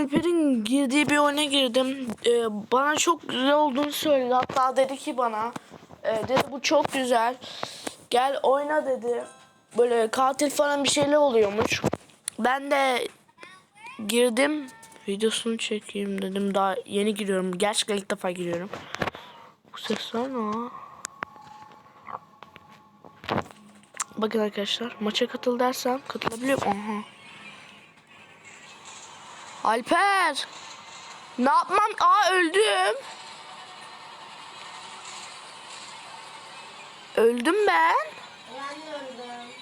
Alper'in girdiği bir oyuna girdim. Ee, bana çok güzel olduğunu söyledi. Hatta dedi ki bana e, dedi bu çok güzel. Gel oyna dedi. Böyle katil falan bir şeyler oluyormuş. Ben de girdim. Videosunu çekeyim dedim. Daha yeni giriyorum. Gerçekten ilk defa giriyorum. Bu sesler ne? Bakın arkadaşlar maça katıl dersem katılabiliyorum. Aha. Alper. Ne yapmam? Aa öldüm. Öldüm ben. Ben de öldüm.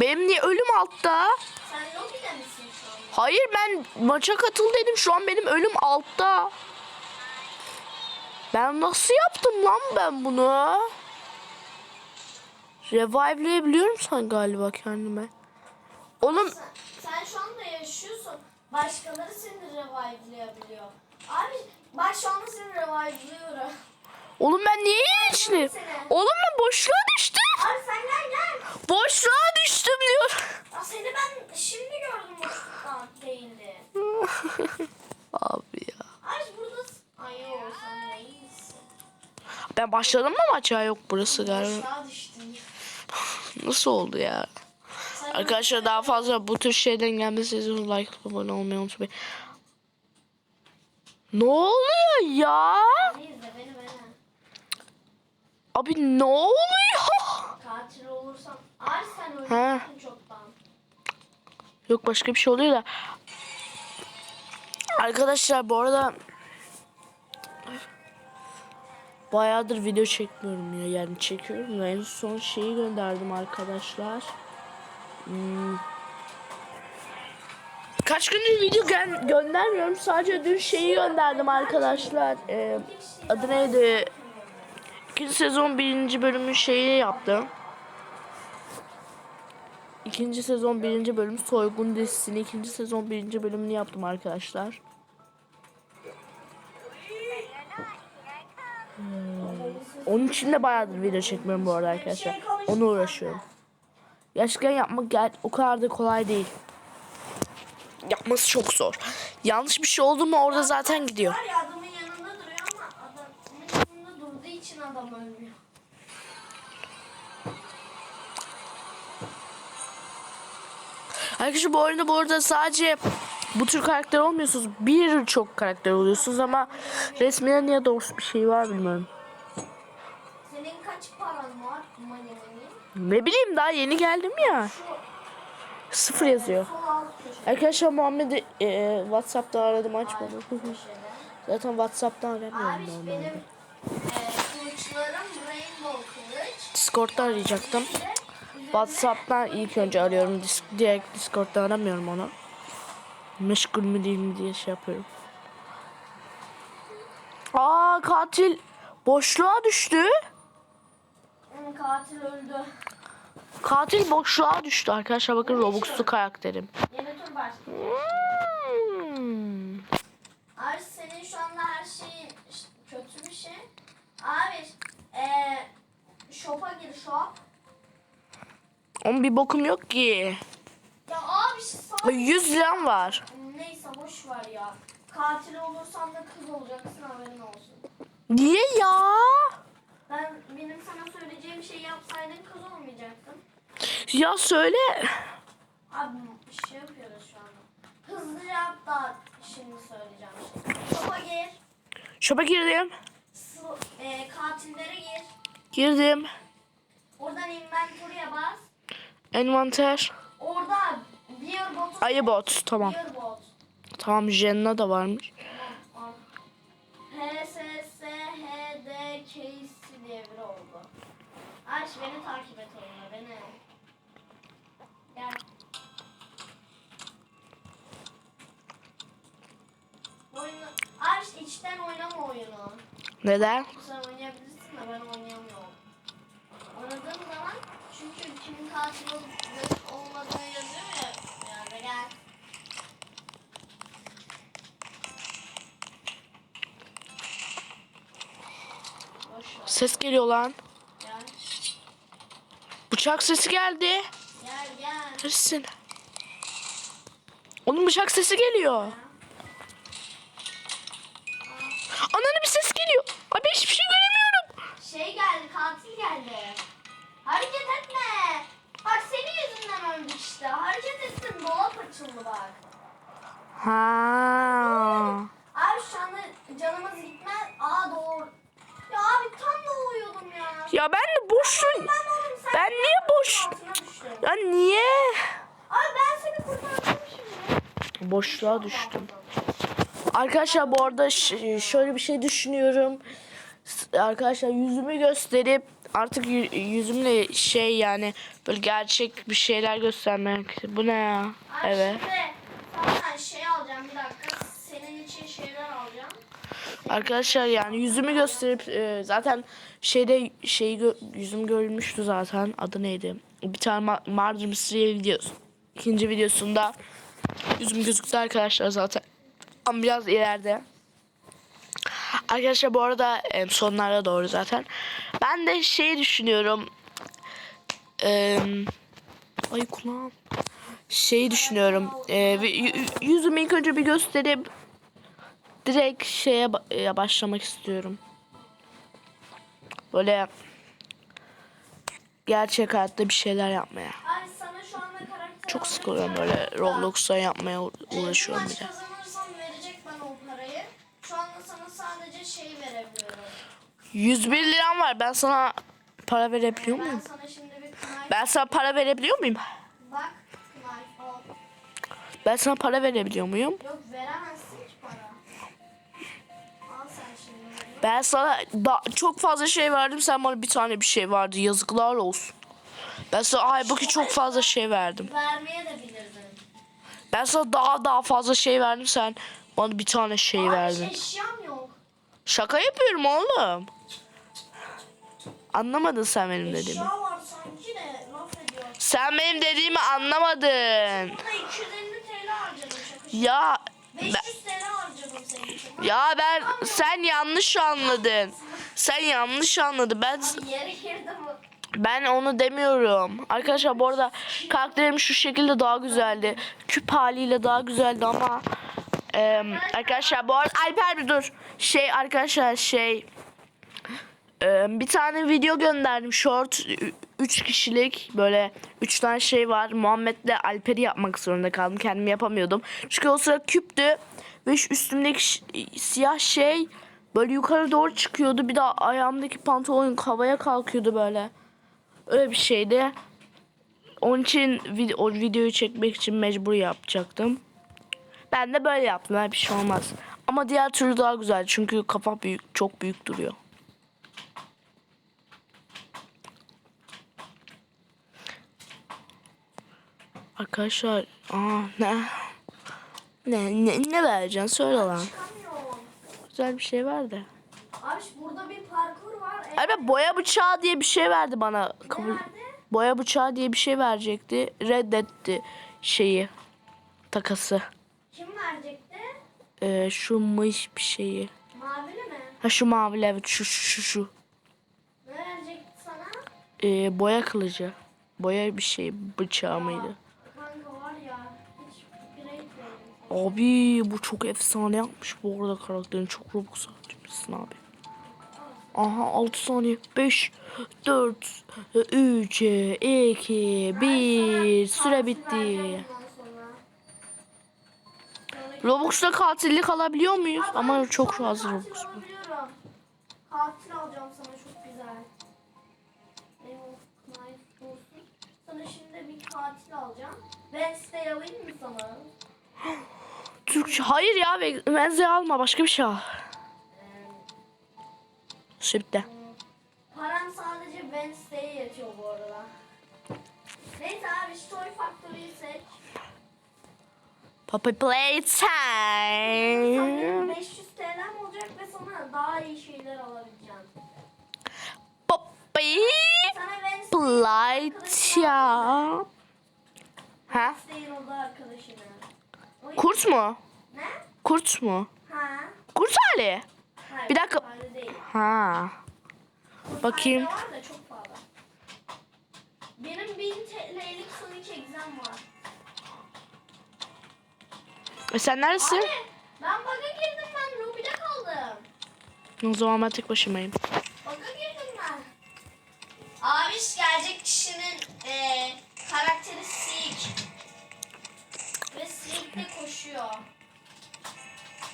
Benim niye ölüm altta? Sen lobide misin şu an? Hayır ben maça katıl dedim. Şu an benim ölüm altta. Ben nasıl yaptım lan ben bunu? Revive'leyebiliyorum sen galiba kendime. Oğlum Sen, şu anda yaşıyorsun. Başkaları seni revive'layabiliyor. Abi bak şu anda seni revive'lıyorum. oğlum ben niye yenişliyim? Oğlum ben boşluğa düştüm. Abi sen gel gel. Boşluğa düştüm diyor. Ya seni ben şimdi gördüm boşluktan değildi. Abi ya. Ay buradasın. Ay yok sen de iyi misin? Ben başladım mı maça? Yok burası galiba. Boşluğa düştün. Nasıl oldu ya? Arkadaşlar daha fazla bu tür şeyden gelmesi için like abone olmayı unutmayın. Ne oluyor ya? Abi ne oluyor? Katil olursam. Çoktan. Yok başka bir şey oluyor da. Arkadaşlar bu arada bayağıdır video çekmiyorum ya yani çekiyorum da en son şeyi gönderdim arkadaşlar. Kaç gündür video gö- göndermiyorum sadece dün şeyi gönderdim arkadaşlar. Ee, adı neydi? İkinci sezon birinci bölümün şeyi yaptım. İkinci sezon birinci bölüm Soygun dizisini ikinci sezon birinci bölümünü yaptım arkadaşlar. Hmm. Onun için de bayağıdır video çekmiyorum bu arada arkadaşlar. Onu uğraşıyorum. Gerçekten yapmak gel o kadar da kolay değil. Yapması çok zor. Yanlış bir şey oldu mu orada zaten gidiyor. Var ya adamın yanında duruyor ama adamın yanında durduğu için adam ölmüyor. Arkadaşlar bu oyunda bu arada sadece bu tür karakter olmuyorsunuz. Birçok karakter oluyorsunuz ama resmine niye doğrusu bir şey var bilmiyorum. Senin kaç paran var? Ne bileyim daha yeni geldim ya. Sıfır yazıyor. Arkadaşlar Muhammed'i e, Whatsapp'ta aradım açmadı. Zaten Whatsapp'tan aramıyorum normalde. e. Discord'da arayacaktım. Whatsapp'tan ilk önce arıyorum. Dis direkt Discord'da aramıyorum onu. Meşgul mü değil mi diye şey yapıyorum. Aa katil boşluğa düştü. Katil öldü. Katil boşluğa düştü arkadaşlar bakın Robux'lu karakterim. Yeni tur başlıyor. Hmm. Abi senin şu anda her şeyin kötü bir şey. Abi eee shop'a gir shop. Onun bir bokum yok ki. Ya abi sana 100 liram var. neyse boş ver ya. Katil olursan da kız olacaksın haberin olsun. Niye ya? Ben benim sana söyleyeceğim şeyi yapsaydın kız olmayacaktın. Ya söyle. Abi bir şey yapıyoruz şu anda. Hızlıca yap da şimdi söyleyeceğim. Shop'a gir. Şopa girdim. Su, eee, katillere gir. Girdim. Oradan inventory'e bas. Envanter. Orada bir bot. Ayı bot. Tamam. Bir bot. Tamam Jenna da varmış. Tamam, al. Biri oldu. Ayş beni takip et oyuna beni. Gel. Oyunu... Ayş içten oynama oyunu. Neden? Sen oynayabilirsin de ben oynayamıyorum. Oynadığım zaman çünkü kimin katil olup olmadığını yazıyor ya. Yani gel. Boş ver. Ses geliyor lan. Gel. Bıçak sesi geldi. Gel gel. Neresin? Onun bıçak sesi geliyor. Ananı bir ses geliyor. Abi hiçbir şey göremiyorum. Şey geldi, katil geldi. Hareket etme. Bak senin yüzünden öldük işte. Hareket etsin, dolap açıldı bak. Ha. Abi şu anda canımız gitmez. Aa doğru. Ya abi tam doğuyordum ya. Ben de boşum. Ben niye boş? Ya niye? Abi ben seni kurtardım şimdi. Boşluğa düştüm. Arkadaşlar bu arada şöyle bir şey düşünüyorum. Arkadaşlar yüzümü gösterip artık yü- yüzümle şey yani böyle gerçek bir şeyler göstermek. Bu ne ya? Abi Evet. şimdi şey alacağım bir dakika. Senin için şeyler alacağım. Arkadaşlar yani yüzümü gösterip e, zaten şeyde şeyi gö- yüzüm görülmüştü zaten. Adı neydi? Bir tane ma- Murder Mystery videosu. İkinci videosunda yüzüm gözüktü arkadaşlar zaten. Ama biraz ileride. Arkadaşlar bu arada e, sonlara doğru zaten. Ben de şey düşünüyorum. E, ay kulağım. Şeyi düşünüyorum. E, yüzümü ilk önce bir gösterip direkt şeye e, başlamak istiyorum. Böyle gerçek hayatta bir şeyler yapmaya. Sana Çok sıkılıyorum böyle Roblox'a yapmaya uğraşıyorum bir de. sana şey verebiliyorum. 101 liram var. Ben sana para verebiliyor Ben muyum? sana bir knife Ben sana para verebiliyor muyum? bak. Ben sana para verebiliyor muyum? Yok veremezsin Ben sana çok fazla şey verdim. Sen bana bir tane bir şey verdi. Yazıklar olsun. Ben sana halbuki çok fazla şey verdim. Vermeye de bilirdin. Ben sana daha daha fazla şey verdim. Sen bana bir tane şey Abi verdin. eşyam yok. Şaka yapıyorum oğlum. Anlamadın sen benim dediğimi. Eşya var sanki de laf ediyor. Sen benim dediğimi anlamadın. Buna 250 TL harcadım şaka. Ya 500 ben, TL. Ya ben sen yanlış anladın. Sen yanlış anladın. Ben ben onu demiyorum. Arkadaşlar bu arada karakterim şu şekilde daha güzeldi. Küp haliyle daha güzeldi ama e, arkadaşlar bu arada Alper bir dur. Şey arkadaşlar şey e, bir tane video gönderdim short 3 kişilik böyle 3 tane şey var. Muhammed'le Alper'i yapmak zorunda kaldım. Kendim yapamıyordum. Çünkü o sıra küptü ve şu üstümdeki ş- siyah şey böyle yukarı doğru çıkıyordu. Bir de ayağımdaki pantolon havaya kalkıyordu böyle. Öyle bir şeydi. Onun için vid- o videoyu çekmek için mecbur yapacaktım. Ben de böyle yaptım. her Bir şey olmaz. Ama diğer türlü daha güzel. Çünkü kafa büyük, çok büyük duruyor. Arkadaşlar, aa ne? Ne ne, ne vereceksin? Söyle lan. Güzel bir şey de. Abi burada bir parkur var. Abi boya bıçağı diye bir şey verdi bana. Kabul. Boya bıçağı diye bir şey verecekti. Reddetti şeyi. Takası. Kim verecekti? Ee, şu mış bir şeyi. Mavili mi? Ha şu mavi evet şu şu şu. şu. Ne verecekti sana? Ee, boya kılıcı. Boya bir şey bıçağı mıydı? Abi bu çok efsane yapmış bu arada karakterin çok robux harcamışsın abi. Aha 6 saniye 5 4 3 2 1 süre bitti. Robux'ta katillik alabiliyor muyuz? Ama çok fazla Robux. var. Katil alacağım sana çok güzel. Sana şimdi bir katil alacağım. Wednesday alayım mı sana? Türkçe hayır ya Wednesday alma başka bir şey al. Bitti. Param sadece Wednesday'e yetiyor bu arada. Neyse abi Toy Factory'yi seç. Puppy Playtime. Sanırım 500 TL'm olacak ve sana daha iyi şeyler alabileceğim. Wednesday Playtime. Ha? Wednesday'in oda arkadaşını. Kurt mu? Ne? Kurt mu? Ha? Kurt hali. Hayır, Bir dakika. Ha. Bakayım. Da çok pahalı. Benim 1000 TL'lik Sonic egzem var. E sen neredesin? Abi ben bug'a girdim ben lobide kaldım. O zaman ben tek başımayım. Bug'a girdim ben. Abiş gelecek kişinin e, karakteri Seek. Ve de koşuyor.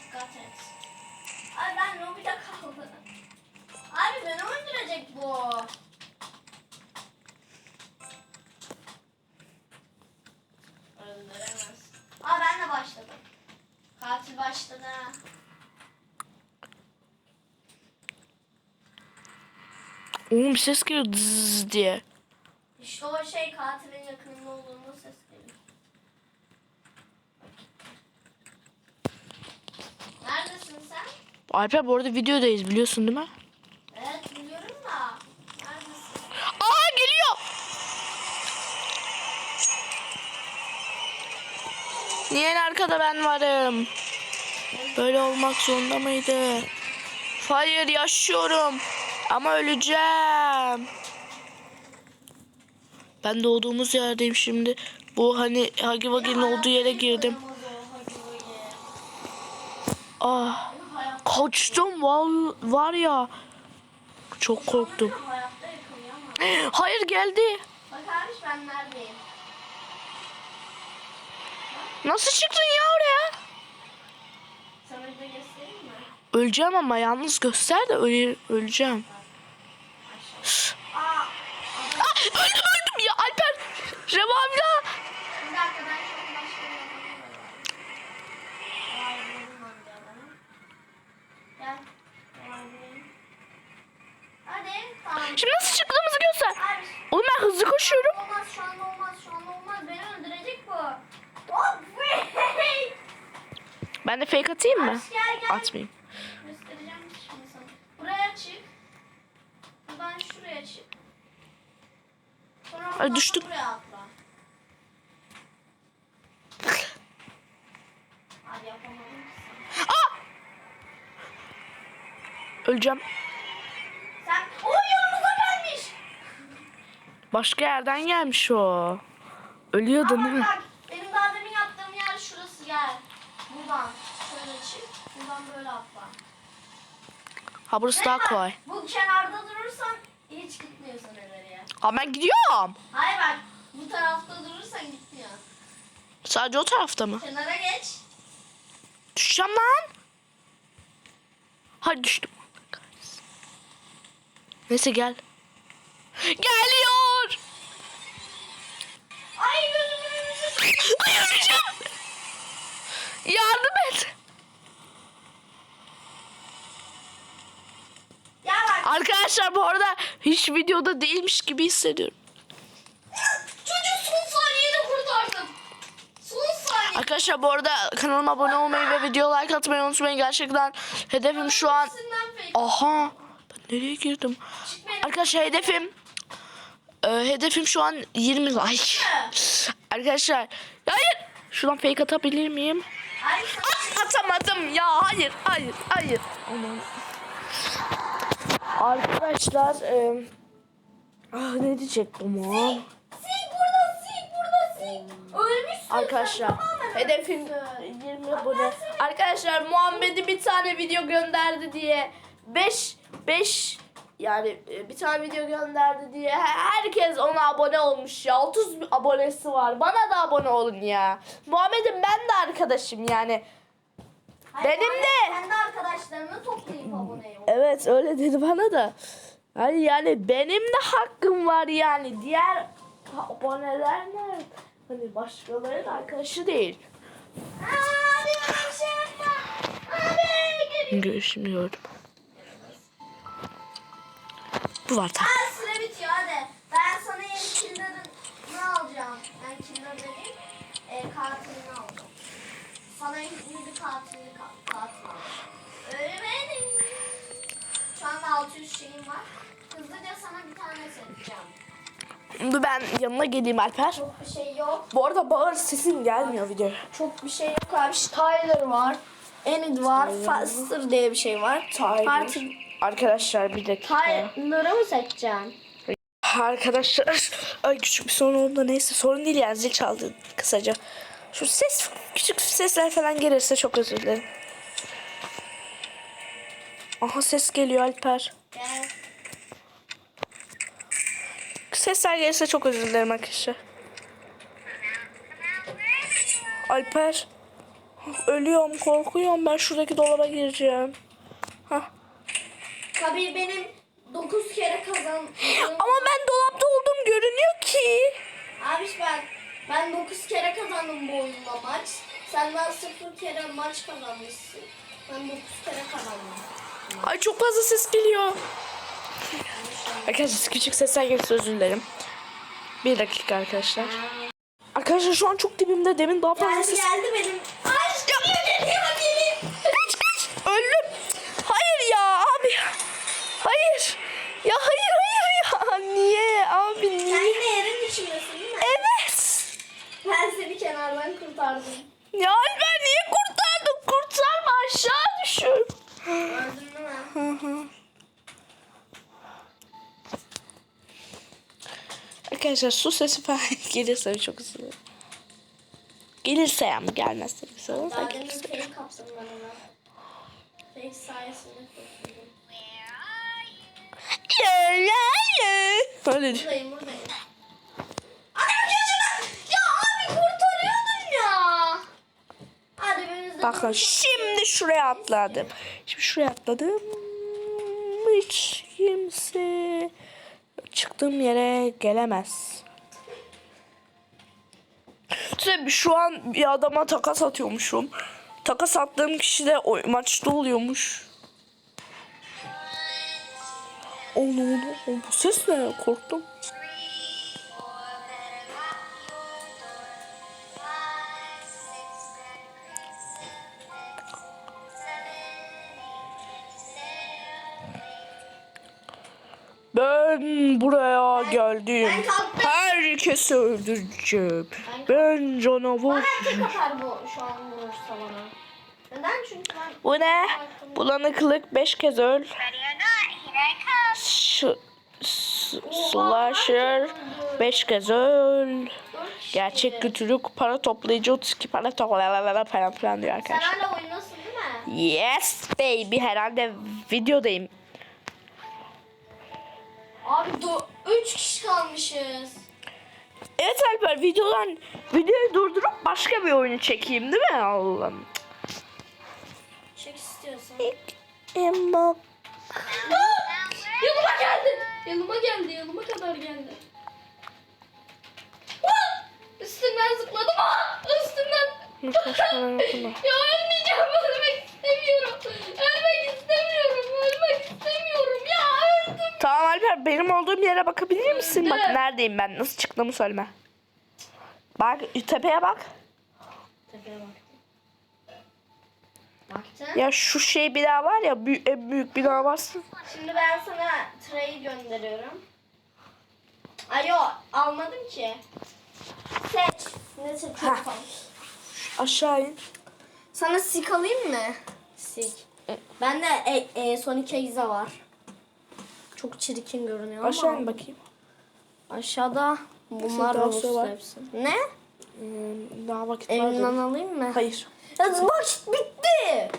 Dikkat et. Abi ben lobide kaldım. Abi beni öldürecek bu. Öldüremez. Aa ben de başladım. Katil başladı. Oğlum ses geliyor zzz diye. İşte o şey katilin yakınında olduğunda ses geliyor. Neredesin sen? Alper bu arada videodayız biliyorsun değil mi? Evet biliyorum da. Neredesin? Aa geliyor. Niye en arkada ben varım? Böyle olmak zorunda mıydı? Hayır yaşıyorum. Ama öleceğim. Ben doğduğumuz yerdeyim şimdi. Bu hani Hagi Vagi'nin olduğu yere girdim. Ah kaçtım val var ya. Çok korktum. Hayır geldi. Bak ben neredeyim? Nasıl çıktın ya oraya? Sana de göstereyim mi? Öleceğim ama yalnız göster de öyle öleceğim. Aa! Ah, öldüm öldüm ya Alper. Revamla. Bir dakika ben çok başka bir adamı Vay benim amcalarım. Gel. Vay benim. Hadi tamam. Şimdi nasıl çıktığımızı göster. Ben hızlı koşuyorum. olmaz şu anda olmaz şu anda olmaz. Beni öldürecek bu. Hop! Ben de fake atayım mı? Aç, gel gel. Atmayayım. Göstereceğim şimdi sana. Buraya çık. Buradan şuraya çık. Sonra Ay, düştüm. buraya atla. Abi yapamadım. Aa! Öleceğim. Sen o yanımıza gelmiş. Başka yerden gelmiş o. Ölüyordun değil Ama mi? bak benim daha demin yaptığım yer şurası gel. Buradan şöyle çık. Buradan böyle atla. Ha burası daha Neden? kolay. Bu kenarda durursan hiç gitmiyorsun ileriye. Ha ben gidiyorum. Hayır bak bu tarafta durursan gitmiyor. Sadece o tarafta mı? Kenara geç. Düşeceğim lan. Hadi düştüm. Neyse gel. Geliyor. Ay öleceğim. Yardım et. Ya Arkadaşlar bu arada hiç videoda değilmiş gibi hissediyorum. çocuğu son saniyede kurtardım. Son saniye. Arkadaşlar bu arada kanalıma abone olmayı ve video like atmayı unutmayın. Gerçekten hedefim şu an... Aha ben nereye girdim? Arkadaşlar hedefim... e, hedefim şu an 20 like. Arkadaşlar hayır. Şuradan fake atabilir miyim? Sana Ah, atamadım ya. Hayır, hayır, hayır. Aman. Arkadaşlar, e, ah ne diyecektim o? Sik burada sik burada sik. Ölmüşsün Arkadaşlar, sen tamamen hedefim ölmüşsün. 20 abone. Arkadaşlar Muhammed'i bir tane video gönderdi diye 5 5 yani e, bir tane video gönderdi diye herkes ona abone olmuş ya. 30 abonesi var. Bana da abone olun ya. Muhammed'in ben de arkadaşım yani. Hayır, Benim de. Kendi arkadaşlarını toplayıp abone ol. Evet öyle dedi bana da. Hani yani benim de hakkım var yani. Diğer aboneler nerede? Hani başkalarının arkadaşı değil. Abi bir şey yapma. Abi geliyor. Bu var tabii. Aa süre bitiyor hadi. Ben sana yeni killer'ın ne alacağım? Yani killer dediğim e, katilini alacağım. Sana yeni bir katilini ka- katil alacağım. Öyle benim. Şu anda 600 şeyim var. Hızlıca sana bir tane seçeceğim. Şimdi ben yanına geleyim Alper. Çok bir şey yok. Bu arada bağır sesin gelmiyor video. Çok bir şey yok abi. Tyler var. Enid var. Faster diye bir şey var. Parti Arkadaşlar bir dakika. Tyler'ı mı seçeceksin? Arkadaşlar ay küçük bir sorun oldu da neyse sorun değil yani zil çaldı kısaca. Şu ses küçük sesler falan gelirse çok özür dilerim. Aha ses geliyor Alper. Gel. Sesler gelirse çok özür dilerim arkadaşlar. Alper. Ölüyorum, korkuyorum. Ben şuradaki dolaba gireceğim. Tabii benim 9 kere kazandım. Ama ben dolapta olduğum görünüyor ki. Abiş ben ben 9 kere kazandım bu oyunda maç. Sen daha 0 kere maç kazanmışsın. Ben 9 kere kazandım. Ay çok fazla ses geliyor. Arkadaşlar küçük sesler gelirse özür dilerim. Bir dakika arkadaşlar. Arkadaşlar şu an çok dibimde. Demin daha fazla Geldi ses... geldi benim. Ay geliyor geliyor geliyor. Kaç kaç. Öldüm. Hayır ya abi. Hayır. Ya hayır hayır ya. Niye abi Sen niye? yine yerin içindesin değil mi? Evet. Ben seni kenardan kurtardım. Ya Alper niye kurtardın? Kurtarma aşağı düşür. Öldün değil mi? Arkadaşlar su sesi falan gelirse çok üzülürüm. Gelirse yani gelmezse bir sorun. Daha demin fake kaptım ben ona. Fake sayesinde kurtuldum. Öyle. Buradayım buradayım. Adam gözüme. Ya abi kurtarıyordun ya. Hadi birimiz de Bakın şimdi şuraya atladım. Şimdi şuraya atladım. Hiç kimse çıktığım yere gelemez. Tabii şu an bir adama takas atıyormuşum. Takas attığım kişi de o maçta oluyormuş. O ne oldu? O, bu ses ne? Korktum. Ben buraya geldim. Ben. Herkesi öldüreceğim. Ben canavar. Bana tek atar bu şu an vurursa bana. Neden? Çünkü ben Bu ne? Bulanıklık 5 kez öl. Ş- s- slasher 5 kez öl. Gerçek kötülük para toplayıcı 32 para toplayalım falan filan diyor Sen arkadaşlar. hala oynuyorsun değil mi? Yes baby herhalde videodayım. Abi 3 kişi kalmışız. Evet Alper videodan videoyu durdurup başka bir oyunu çekeyim değil mi Allah'ım? Çek istiyorsan. Emma Yanıma geldi. Yanıma geldi. Yanıma kadar geldi. Üstünden zıpladım. Üstünden. ya ölmeyeceğim. Ölmek istemiyorum. Ölmek istemiyorum. Ölmek istemiyorum. Ya öldüm. Tamam Alper benim olduğum yere bakabilir misin? Bak neredeyim ben nasıl çıktığımı söyleme. Bak tepeye bak. Tepeye baktım. Baktın. Ya şu şey bina var ya büyük, en büyük bina varsın. Şimdi ben sana tray gönderiyorum. Ay yo almadım ki. Seç. Ne seçiyorsun? Aşağı in. Sana sik alayım mı? Sik. Bende e, e, Sonic Exe var. Çok çirkin görünüyor ama. Aşağı bakayım. Aşağıda bunlar var. hepsi. Ne? Hmm, daha vakit var dedim. alayım mı? Hayır. Ya vakit bitti.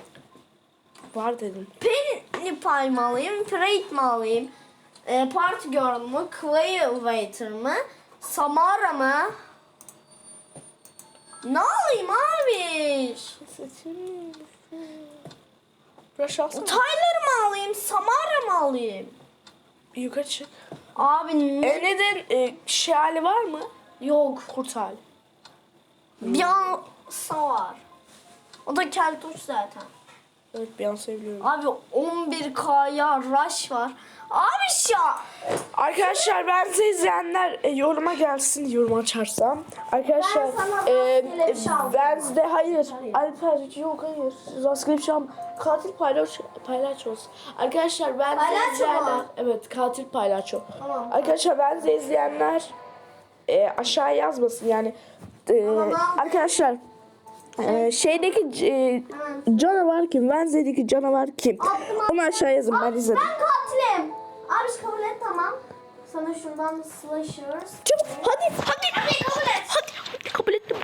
Var dedim. Penny Pie mi alayım? Parade mi alayım? E, Party Girl mu? Clay Waiter mı? Samara mı? Ne alayım abi? Alsana. Tyler mı alayım? Samara mı alayım? Yukarı çık. Abi ne? Emre'den e, şey hali var mı? Yok. Kurt hali. Beyonce var. O da keltoş zaten. Evet Beyoncé'yi biliyorum. Abi 11K'ya Rush var. Abi ya. Arkadaşlar ben size izleyenler e, yoruma gelsin yorum açarsam. Arkadaşlar Ben sana rastgele bir şey aldım. Wednesday hayır. Alper yok hayır. Rastgele bir şey alma. Katil paylaş paylaşıyoruz. Arkadaşlar ben size Palyaço izleyenler mu? evet katil paylaşıyor. Tamam. Arkadaşlar ben size izleyenler e, aşağıya yazmasın yani. E, Tamam. arkadaşlar e, şeydeki e, canavar kim? Wednesday'deki canavar kim? Onu aşağı yazın ben izledim. Ben katilim. Abi kabul et tamam. Sana şuradan slasher's. Çabuk hadi hadi. Hadi kabul et. Hadi, hadi kabul ettim.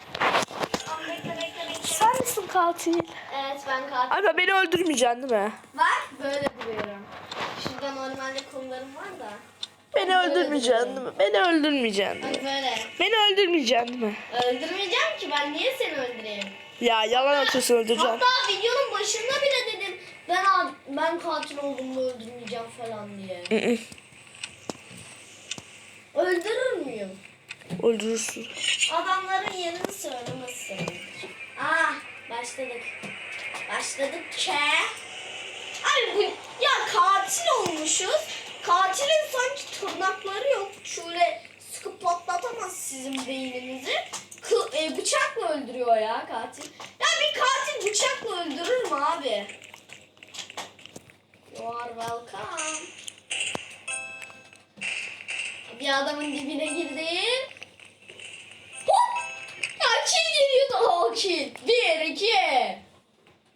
katil. Evet ben katil. Alper beni öldürmeyeceksin değil mi? Bak böyle duruyorum. Şurada normalde kollarım var da. Beni öldürmeyeceksin değil mi? Beni öldürmeyeceksin değil mi? böyle. Beni öldürmeyeceksin değil mi? Öldürmeyeceğim ki ben niye seni öldüreyim? Ya yalan atıyorsun öldüreceksin. Hatta videonun başında bile dedim ben ab- ben katil olduğumu öldürmeyeceğim falan diye. Öldürür müyüm? Öldürürsün. Adamların yerini söylemezsin. Ah başladık. Başladık ke. Ay bu ya katil olmuşuz. Katilin sanki tırnakları yok. Şöyle sıkıp patlatamaz sizin beyninizi. Kı, e, bıçakla öldürüyor ya katil. Ya bir katil bıçakla öldürür mü abi? You are welcome. Bir adamın dibine girdim. Hop! Ya kill geliyordu o kill. Bir, iki.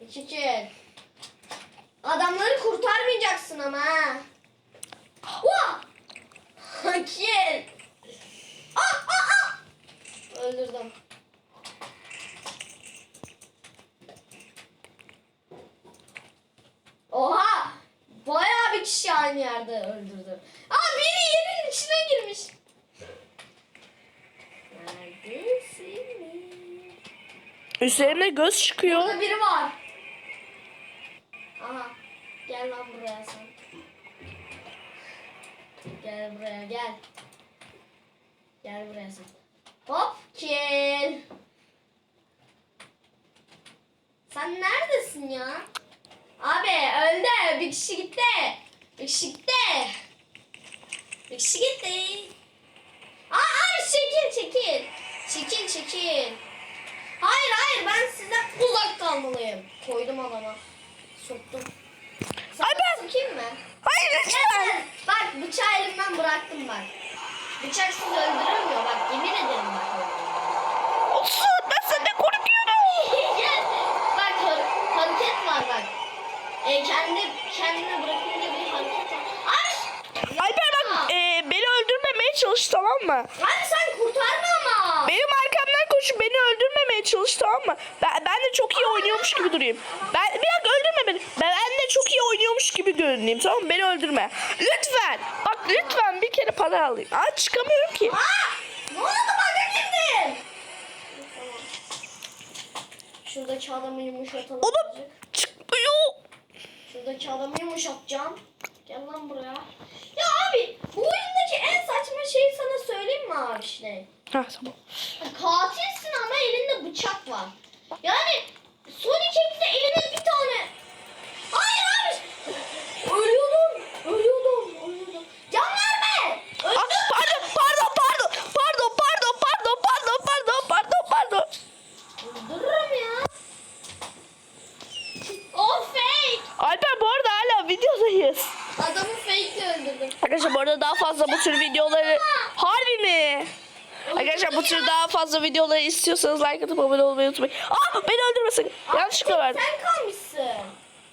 İki kill. Adamları kurtarmayacaksın ama ha. Kill. Ah, ah, ah! Öldürdüm. Oha! Bayağı bir kişi aynı yerde öldürdü. Aa biri yerin içine girmiş. Üstlerine göz çıkıyor. Burada biri var. Aha. Gel lan buraya sen. Gel buraya gel. Gel buraya sen. Hop kill. Sen neredesin ya? Abi öldü. Bir kişi gitti. Bir kişi gitti. Bir kişi gitti. Aa abi çekil çekil. Çekil çekil. Hayır hayır ben sizden uzak kalmalıyım. Koydum adama. Soktum. Sana ben- sokayım mı? Hayır lütfen. Evet. Bak bıçağı elimden bıraktım bak. Bıçaksız öldürülmüyor bak yemin ederim bak. Olsun ben senden korkuyorum. Bak har- hareket var bak. E, kendi kendine bırakınca bir hareket var. Ay! Alper bak e, beni öldürmemeye çalış tamam mı? Abi sen kurtarma ama. Benim arkamdan koşup beni öldürmemeye çalış tamam mı? Ben, ben de çok iyi oynuyormuş gibi durayım. Ben bir dakika öldürme beni. Ben, ben de çok iyi oynuyormuş gibi görüneyim tamam mı? Beni öldürme. Lütfen. Bak lütfen bir kere para alayım. Aa çıkamıyorum ki. Aa! Ne oldu bana girdin? Şuradaki adamı yumuşatalım. Oğlum çıkmıyor. Şuradaki adamı yumuşatacağım. Gel lan buraya. Ya abi bu oyundaki en saçma şeyi sana söyleyeyim mi abi işte? Ha tamam. Katilsin ama elinde bıçak var. Yani Sonic X'de eline bir tane... Hayır abi! Ölüyordum, ölüyordum, ölüyordum. Can verme! Ah, pardon pardon pardon. Pardon pardon pardon pardon pardon pardon pardon. Öldürürüm ya. O fake! Alper bu arada hala videodayız. Adamı fake öldürdüm. Arkadaşlar bu arada daha fazla bu tür videoları... Harbi mi? Arkadaşlar bu tür daha fazla videoları istiyorsanız like atıp abone olmayı unutmayın. Aa beni öldürmesin. Yanlışlıkla verdim. Sen kalmışsın.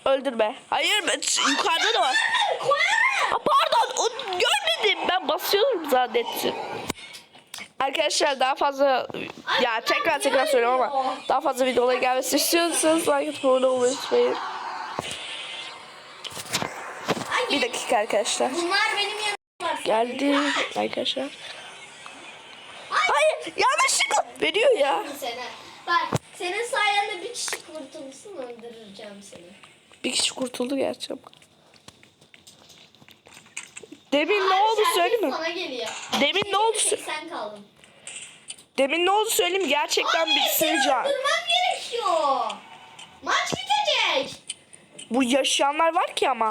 Öldürme. Hayır ben, yukarıda da var. Aa, pardon o, görmedim. Ben basıyorum zannettim. Arkadaşlar daha fazla ya tekrar tekrar söylüyorum ama daha fazla videoları gelmesini istiyorsanız like atıp abone olmayı unutmayın. Ay, Bir dakika arkadaşlar. Bunlar benim yanımda. Geldi arkadaşlar. Hayır yanlışlıkla veriyor ya. Bak senin sayende bir kişi kurtulsun öldüreceğim seni. Bir kişi kurtuldu gerçi ama. Demin ne oldu söyleyeyim mi? Sana geliyor. Demin ne oldu sö- sen kaldın. Demin ne oldu söyleyeyim mi? gerçekten Abi seni can. öldürmem gerekiyor. Maç bitecek. Bu yaşayanlar var ki ama.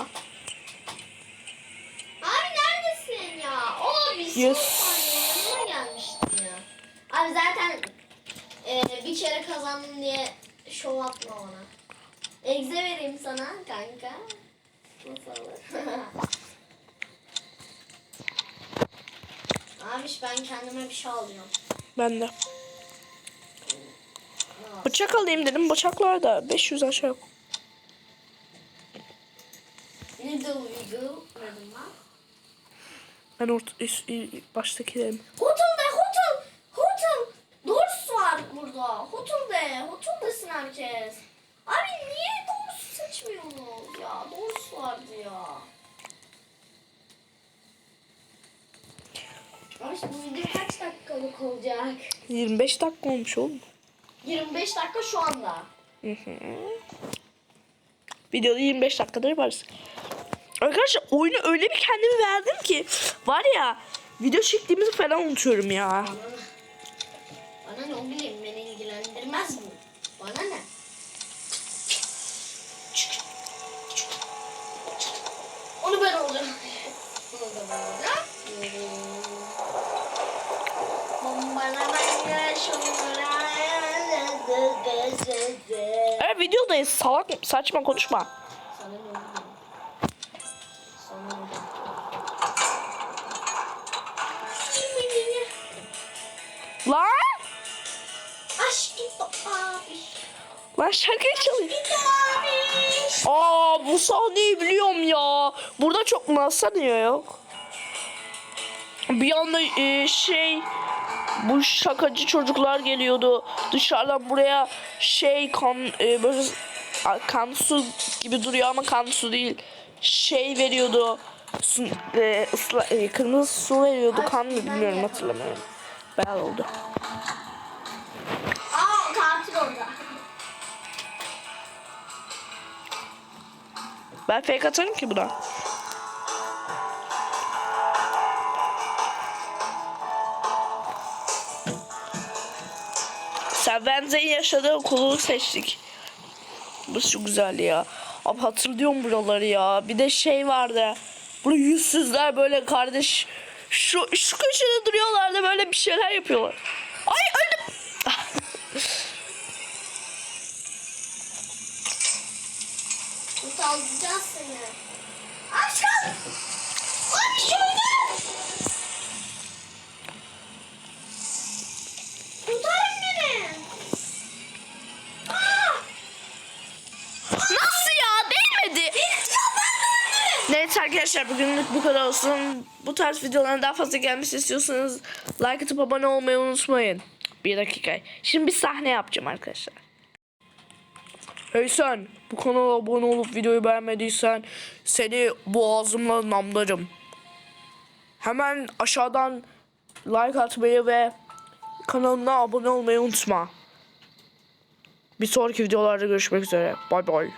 Abi neredesin ya? O bir Yes. saniye yanıma gelmişti ya. Abi zaten e, bir kere kazandım diye şov atma bana. Egze vereyim sana kanka. Nasıl olur? Abiş ben kendime bir şey alacağım. Ben de. Bıçak alayım dedim. Bıçaklar da 500 aşağı yok. Ne de dedim ben. Orta, üst, baştakilerim. Hotel de hotel. Hotel. Dors var burada. fazla. Hotul de. Hotul desin herkes. Abi niye doğrusu seçmiyorsunuz ya? Doğrusu vardı ya. Abi şimdi bu video kaç dakikalık olacak? 25 dakika olmuş oğlum. 25 dakika şu anda. Videoda 25 dakikada yaparız. Arkadaşlar oyunu öyle bir kendimi verdim ki var ya video çektiğimizi falan unutuyorum ya. Bana ne? Bana ne o bileyim beni ilgilendirmez bu. Bana ne? Onu ben alacağım. Bunu da ben alacağım. Evet videodayız salak saçma konuşma. Lan! Lan şarkı çalıyor. Aa bu sahneyi biliyorum ya. Burada çok naslanıyor yok. Bir anda e, şey bu şakacı çocuklar geliyordu. Dışarıdan buraya şey kan e, böyle a, kan su gibi duruyor ama kan su değil. Şey veriyordu. Su, e, ısla, e, kırmızı su veriyordu. Kan mı bilmiyorum hatırlamıyorum. Beyaz oldu. Aa katil orada. Ben fake atarım ki buna. Sen Venze'nin yaşadığı okulu seçtik. Burası çok güzel ya. Abi hatırlıyorum buraları ya. Bir de şey vardı. Burada yüzsüzler böyle kardeş. Şu, şu köşede duruyorlardı böyle bir şeyler yapıyorlar. Ay öldüm. Kurtaracağız seni. Aşkım. Abi arkadaşlar bugünlük bu kadar olsun. Bu tarz videoların daha fazla gelmesi istiyorsanız like atıp abone olmayı unutmayın. Bir dakika. Şimdi bir sahne yapacağım arkadaşlar. Hey sen bu kanala abone olup videoyu beğenmediysen seni boğazımla namlarım. Hemen aşağıdan like atmayı ve kanalına abone olmayı unutma. Bir sonraki videolarda görüşmek üzere. Bay bay.